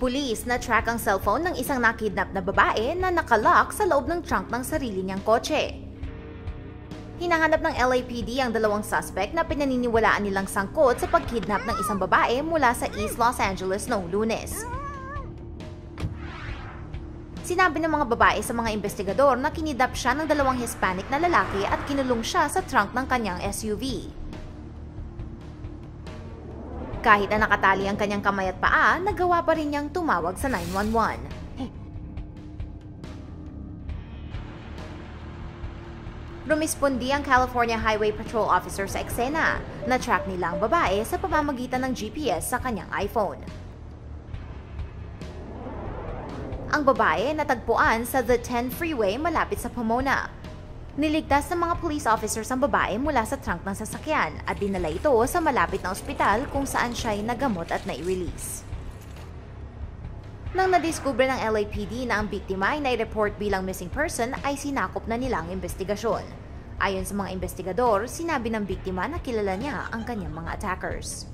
Pulis na track ang cellphone ng isang nakidnap na babae na nakalock sa loob ng trunk ng sarili niyang kotse. Hinahanap ng LAPD ang dalawang suspect na pinaniniwalaan nilang sangkot sa pagkidnap ng isang babae mula sa East Los Angeles noong lunes. Sinabi ng mga babae sa mga investigador na kinidap siya ng dalawang Hispanic na lalaki at kinulong siya sa trunk ng kanyang SUV. Kahit na nakatali ang kanyang kamay at paa, nagawa pa rin niyang tumawag sa 911. Rumispondi ang California Highway Patrol Officer sa eksena. Na-track nila ang babae sa pamamagitan ng GPS sa kanyang iPhone. Ang babae natagpuan sa The 10 Freeway malapit sa Pomona. Niligtas ng mga police officers ang babae mula sa trunk ng sasakyan at dinala ito sa malapit na ospital kung saan siya ay nagamot at nai-release. Nang nadiskubre ng LAPD na ang biktima ay nai-report bilang missing person ay sinakop na nilang investigasyon. Ayon sa mga investigador, sinabi ng biktima na kilala niya ang kanyang mga attackers.